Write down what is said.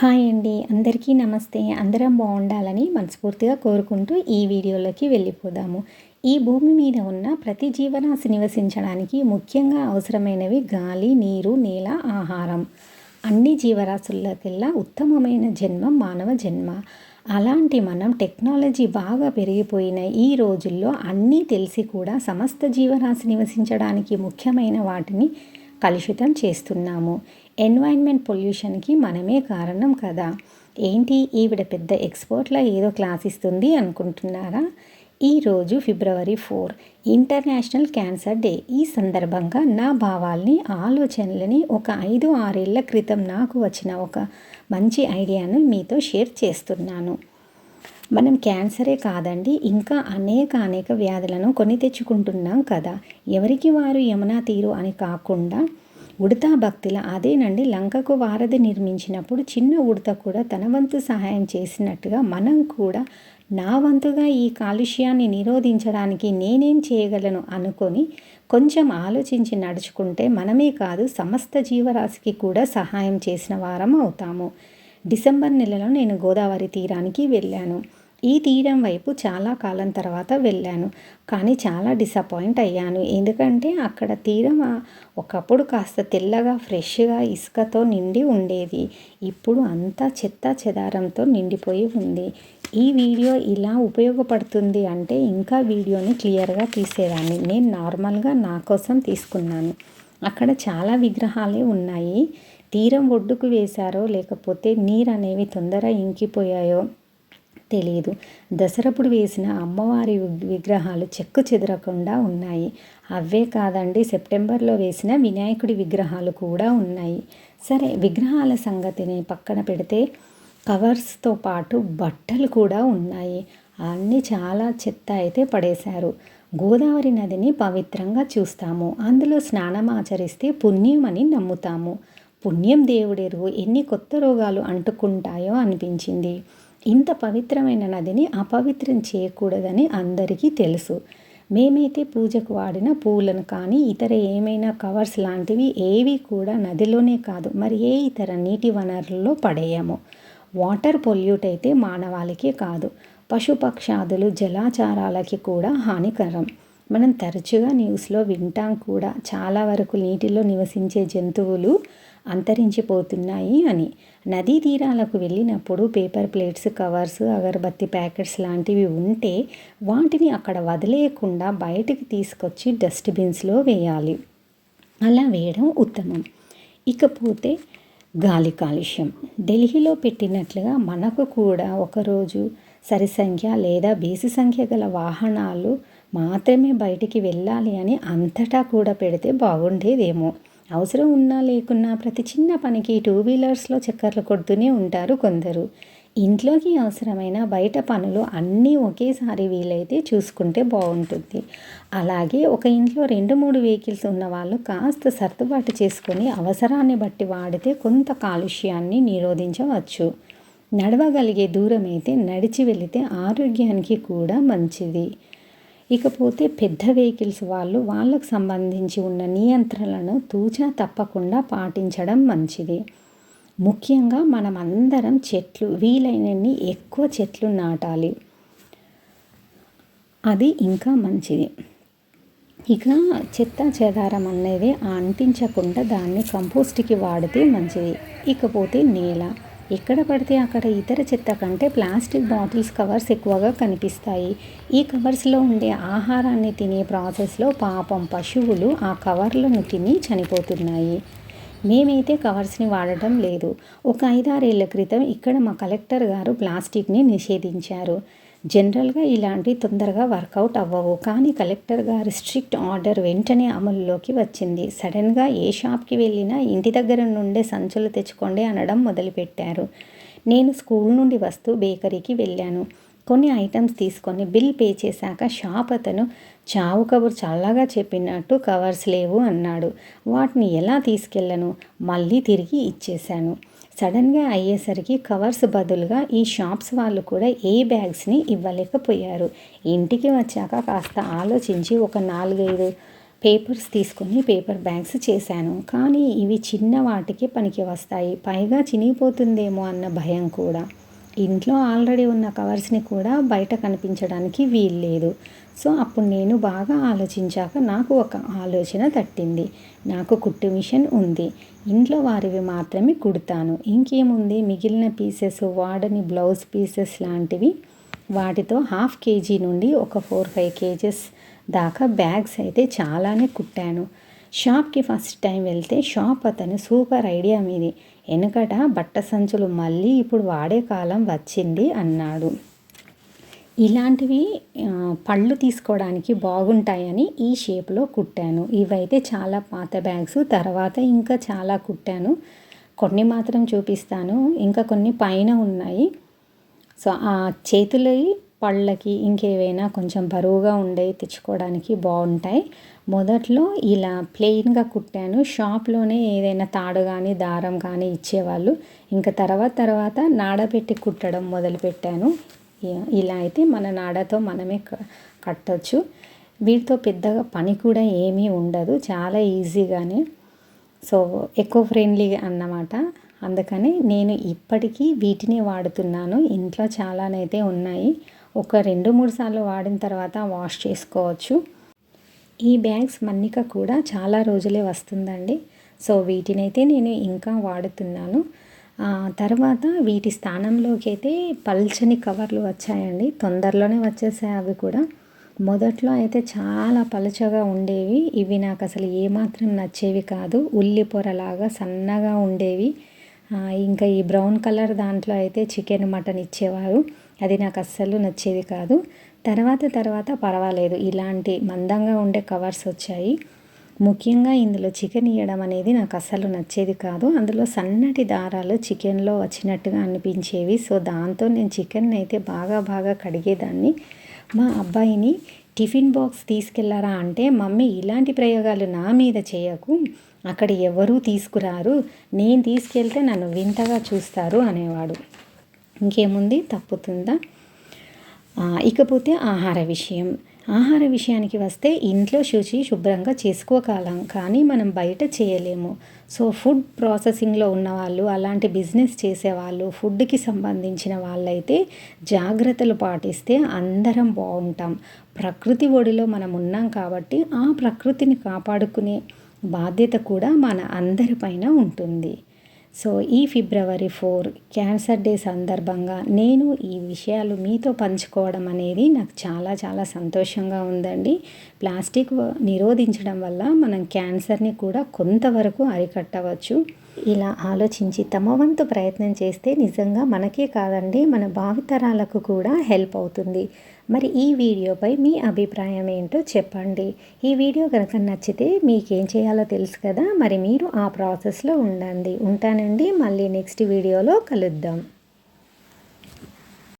Hi అండి. అందరికీ నమస్తే. అందరం బాగుండాలని మనస్ఫూర్తిగా కోరుకుంటూ ఈ వీడియోలోకి వెళ్ళిపోదాము. ఈ భూమి మీద ఉన్న ప్రతి జీవరాశి నివసించడానికి ముఖ్యంగా అవసరమైనవి గాలి నీరు నేల ఆహారం. అన్ని జీవరాశుల్లోకెల్లా ఉత్తమమైన జన్మ మానవ జన్మ. అలాంటి మనం టెక్నాలజీ బాగా పెరిగిపోయిన ఈ రోజుల్లో అన్నీ తెలిసి కూడా సమస్త జీవరాశి నివసించడానికి ముఖ్యమైన వాటిని కలుషితం చేస్తున్నాము. ఎన్వైర్న్మెంట్ పొల్యూషన్కి మనమే కారణం కదా. ఏంటి? ఈవిడ పెద్ద ఎక్స్పోర్ట్లో ఏదో క్లాస్ ఇస్తుంది అనుకుంటున్నారా? ఈరోజు February four international cancer day. ఈ సందర్భంగా నా భావాల్ని ఆలోచనలని ఒక ఐదు ఆరేళ్ళ క్రితం నాకు వచ్చిన ఒక మంచి ఐడియాను మీతో షేర్ చేస్తున్నాను. మనం క్యాన్సరే కాదండి ఇంకా అనేక అనేక వ్యాధులను కొని తెచ్చుకుంటున్నాం కదా. ఎవరికి వారు యమునా తీరు అని కాకుండా ఉడతా భక్తుల అదేనండి లంకకు వారధి నిర్మించినప్పుడు చిన్న ఉడత కూడా తన వంతు సహాయం చేసినట్టుగా మనం కూడా నా వంతుగా ఈ కాలుష్యాన్ని నిరోధించడానికి నేనేం చేయగలను అనుకొని కొంచెం ఆలోచించి నడుచుకుంటే మనమే కాదు సమస్త జీవరాశికి కూడా సహాయం చేసిన వారం అవుతాము. డిసెంబర్ నెలలో నేను గోదావరి తీరానికి వెళ్ళాను. ఈ తీరం వైపు చాలా కాలం తర్వాత వెళ్ళాను కానీ చాలా డిసప్పాయింట్ అయ్యాను. ఎందుకంటే అక్కడ తీరం ఒకప్పుడు కాస్త తెల్లగా ఫ్రెష్గా ఇసుకతో నిండి ఉండేది. ఇప్పుడు అంతా చెత్త చెదారంతో నిండిపోయి ఉంది. ఈ వీడియో ఇలా ఉపయోగపడుతుంది అంటే ఇంకా వీడియోని క్లియర్గా తీసేదాన్ని. నేను నార్మల్గా నా కోసం తీసుకున్నాను. అక్కడ చాలా విగ్రహాలే ఉన్నాయి. తీరం ఒడ్డుకు వేశారో లేకపోతే నీరు అనేవి తొందర ఇంకిపోయాయో తెలియదు. దసరప్పుడు వేసిన అమ్మవారి విగ్రహాలు చెక్కు చెదరకుండా ఉన్నాయి. అవే కాదండి సెప్టెంబర్లో వేసిన వినాయకుడి విగ్రహాలు కూడా ఉన్నాయి. సరే విగ్రహాల సంగతిని పక్కన పెడితే కవర్స్తో పాటు బట్టలు కూడా ఉన్నాయి. అన్నీ చాలా చెత్త అయితే పడేశారు. గోదావరి నదిని పవిత్రంగా చూస్తాము. అందులో స్నానం ఆచరిస్తే పుణ్యం అని నమ్ముతాము. పుణ్యం దేవుడెరువు ఎన్ని కొత్త రోగాలు అంటుకుంటాయో అనిపించింది. ఇంత పవిత్రమైన నదిని అపవిత్రం చేయకూడదని అందరికీ తెలుసు. మేమైతే పూజకు వాడిన పూలను కానీ ఇతర ఏమైనా కవర్స్ లాంటివి ఏవి కూడా నదిలోనే కాదు మరి ఏ ఇతర నీటి వనరుల్లో పడేయము. వాటర్ పొల్యూట్ అయితే మానవాళికే కాదు పశుపక్షాదులు జలాచారాలకి కూడా హానికరం. మనం తరచుగా న్యూస్లో వింటాం కూడా చాలా వరకు నీటిలో నివసించే జంతువులు అంతరించిపోతున్నాయి అని. నదీ తీరాలకు వెళ్ళినప్పుడు పేపర్ ప్లేట్స్ కవర్స్ అగరబత్తి ప్యాకెట్స్ లాంటివి ఉంటే వాటిని అక్కడ వదిలేయకుండా బయటికి తీసుకొచ్చి డస్ట్బిన్స్లో వేయాలి. అలా వేయడం ఉత్తమం. ఇకపోతే గాలి కాలుష్యం. ఢిల్లీలో పెట్టినట్లుగా మనకు కూడా ఒకరోజు సరి సంఖ్య లేదా బేసి సంఖ్య గల వాహనాలు మాత్రమే బయటికి వెళ్ళాలి అని అంతటా కూడా పెడితే బాగుండేదేమో. అవసరం ఉన్నా లేకున్నా ప్రతి చిన్న పనికి టూ వీలర్స్లో చక్కర్లు కొడుతూనే ఉంటారు కొందరు. ఇంట్లోకి అవసరమైన బయట పనులు అన్నీ ఒకేసారి వీలైతే చూసుకుంటే బాగుంటుంది. అలాగే ఒక ఇంట్లో రెండు మూడు వెహికల్స్ ఉన్న వాళ్ళు కాస్త సర్దుబాటు చేసుకొని అవసరాన్ని బట్టి వాడితే కొంత కాలుష్యాన్ని నిరోధించవచ్చు. నడవగలిగే దూరం అయితే నడిచి వెళితే ఆరోగ్యానికి కూడా మంచిది. ఇకపోతే పెద్ద వెహికల్స్ వాళ్ళు వాళ్ళకు సంబంధించి ఉన్న నియంత్రణలను తూచా తప్పకుండా పాటించడం మంచిది. ముఖ్యంగా మనం అందరం చెట్లు వీలైనన్ని ఎక్కువ చెట్లు నాటాలి. అది ఇంకా మంచిది. ఇక చెత్త చెదారం అనేది అంటించకుండా దాన్ని కంపోస్ట్కి వాడితే మంచిది. ఇకపోతే నేల. ఎక్కడ పడితే అక్కడ ఇతర చెత్త కంటే ప్లాస్టిక్ బాటిల్స్ కవర్స్ ఎక్కువగా కనిపిస్తాయి. ఈ కవర్స్లో ఉండే ఆహారాన్ని తినే ప్రాసెస్లో పాపం పశువులు ఆ కవర్లను తిని చనిపోతున్నాయి. మేమైతే కవర్స్ని వాడటం లేదు. ఒక ఐదారేళ్ళ క్రితం ఇక్కడ మా కలెక్టర్ గారు ప్లాస్టిక్ని నిషేధించారు. జనరల్గా ఇలాంటివి తొందరగా వర్కౌట్ అవ్వవు. కానీ కలెక్టర్ గారి స్ట్రిక్ట్ ఆర్డర్ వెంటనే అమలులోకి వచ్చింది. సడన్గా ఏ షాప్కి వెళ్ళినా ఇంటి దగ్గర నుండే సంచులు తెచ్చుకోండి అనడం మొదలుపెట్టారు. నేను స్కూల్ నుండి వస్తూ బేకరీకి వెళ్ళాను. కొన్ని ఐటమ్స్ తీసుకొని బిల్ పే చేశాక షాప్ అతను చావు కబుర్ చల్లగా చెప్పినట్టు కవర్స్ లేవు అన్నాడు. వాటిని ఎలా తీసుకెళ్ళను? మళ్ళీ తిరిగి ఇచ్చేశాను. సడన్గా అయ్యేసరికి కవర్స్ బదులుగా ఈ షాప్స్ వాళ్ళు కూడా ఏ బ్యాగ్స్ని ఇవ్వలేకపోయారు. ఇంటికి వచ్చాక కాస్త ఆలోచించి ఒక నాలుగైదు పేపర్స్ తీసుకొని పేపర్ బ్యాగ్స్ చేశాను. కానీ ఇవి చిన్న వాటికి పనికి వస్తాయి. పైగా చినిగిపోతుందేమో అన్న భయం కూడా. ఇంట్లో ఆల్రెడీ ఉన్న కవర్స్ని కూడా బయట కనిపించడానికి వీల్లేదు. సో అప్పుడు నేను బాగా ఆలోచించాక నాకు ఒక ఆలోచన తట్టింది. నాకు కుట్టు మిషన్ ఉంది. ఇంట్లో వారివి మాత్రమే కుడతాను. ఇంకేముంది? మిగిలిన పీసెస్ వాడని బ్లౌజ్ పీసెస్ లాంటివి. వాటితో హాఫ్ కేజీ నుండి ఒక ఫోర్ ఫైవ్ కేజెస్ దాకా బ్యాగ్స్ అయితే చాలానే కుట్టాను. షాప్కి ఫస్ట్ టైం వెళ్తే షాప్ అతను సూపర్ ఐడియా మీది. వెనుకట బట్ట సంచులు మళ్ళీ ఇప్పుడు వాడే కాలం వచ్చింది అన్నాడు. ఇలాంటివి పళ్ళు తీసుకోవడానికి బాగుంటాయని ఈ షేప్లో కుట్టాను. ఇవైతే చాలా పాత బ్యాగ్స్ తర్వాత ఇంకా చాలా కుట్టాను. కొన్ని మాత్రం చూపిస్తాను. ఇంకా కొన్ని పైన ఉన్నాయి. సో ఆ చేతులు పళ్ళకి ఇంకేవైనా కొంచెం బరువుగా ఉండే తెచ్చుకోవడానికి బాగుంటాయి. మొదట్లో ఇలా ప్లెయిన్గా కుట్టాను. షాప్లోనే ఏదైనా తాడు కానీ దారం కానీ ఇచ్చేవాళ్ళు. ఇంకా తర్వాత తర్వాత నాడబెట్టి కుట్టడం మొదలుపెట్టాను. ఇలా అయితే మన నాడతో మనమే కట్టచ్చు. వీటితో పెద్దగా పని కూడా ఏమీ ఉండదు. చాలా ఈజీగానే. సో ఎక్కువ ఫ్రెండ్లీ అన్నమాట. అందుకని నేను ఇప్పటికీ వీటిని వాడుతున్నాను. ఇంట్లో చాలానైతే ఉన్నాయి. ఒక రెండు మూడు సార్లు వాడిన తర్వాత వాష్ చేసుకోవచ్చు. ఈ బ్యాగ్స్ మన్నిక కూడా చాలా రోజులే వస్తుందండి. సో వీటినైతే నేను ఇంకా వాడుతున్నాను. తర్వాత వీటి స్థానంలోకి అయితే పల్చని కవర్లు వచ్చాయండి. తొందరలోనే వచ్చేసాయి అవి కూడా. మొదట్లో అయితే చాలా పలుచగా ఉండేవి. ఇవి నాకు అసలు ఏమాత్రం నచ్చేవి కాదు. ఉల్లి పొరలాగా సన్నగా ఉండేవి. ఇంకా ఈ బ్రౌన్ కలర్ దాంట్లో అయితే చికెన్ మటన్ ఇచ్చేవారు. అది నాకు అస్సలు నచ్చేది కాదు. తర్వాత తర్వాత పర్వాలేదు. ఇలాంటి మందంగా ఉండే కవర్స్ వచ్చాయి. ముఖ్యంగా ఇందులో చికెన్ ఇవ్వడం అనేది నాకు అసలు నచ్చేది కాదు. అందులో సన్నటి దారాలు చికెన్లో వచ్చినట్టుగా అనిపించేవి. సో దాంతో నేను చికెన్ అయితే బాగా బాగా కడిగేదాన్ని. మా అబ్బాయిని టిఫిన్ బాక్స్ తీసుకెళ్ళారా అంటే మమ్మీ ఇలాంటి ప్రయోగాలు నా మీద చేయకు. అక్కడ ఎవరూ తీసుకురారు. నేను తీసుకెళ్తే నన్ను వింతగా చూస్తారు అనేవాడు. ఇంకేముంది? తప్పుతుందా? ఇకపోతే ఆహార విషయం. ఆహార విషయానికి వస్తే ఇంట్లో శుచి శుభ్రంగా చేసుకోగలం కానీ మనం బయట చేయలేము. సో ఫుడ్ ప్రాసెసింగ్లో ఉన్నవాళ్ళు అలాంటి బిజినెస్ చేసేవాళ్ళు ఫుడ్కి సంబంధించిన వాళ్ళైతే జాగ్రత్తలు పాటిస్తే అందరం బాగుంటాం. ప్రకృతి ఒడిలో మనం ఉన్నాం కాబట్టి ఆ ప్రకృతిని కాపాడుకునే బాధ్యత కూడా మన అందరిపైన ఉంటుంది. సో ఈ ఫిబ్రవరి ఫోర్ క్యాన్సర్ డే సందర్భంగా నేను ఈ విషయాలు మీతో పంచుకోవడం అనేది నాకు చాలా చాలా సంతోషంగా ఉందండి. ప్లాస్టిక్ నిరోధించడం వల్ల మనం క్యాన్సర్ని కూడా కొంతవరకు అరికట్టవచ్చు. ఇలా ఆలోచించి తమ వంతు ప్రయత్నం చేస్తే నిజంగా మనకే కాదండి మన భావితరాలకు కూడా హెల్ప్ అవుతుంది. మరి ఈ వీడియోపై మీ అభిప్రాయం ఏంటో చెప్పండి. ఈ వీడియో కనుక నచ్చితే మీకేం చేయాలో తెలుసు కదా మరి మీరు ఆ ప్రాసెస్లో ఉండండి. ఉంటానండి మళ్ళీ నెక్స్ట్ వీడియోలో కలుద్దాం.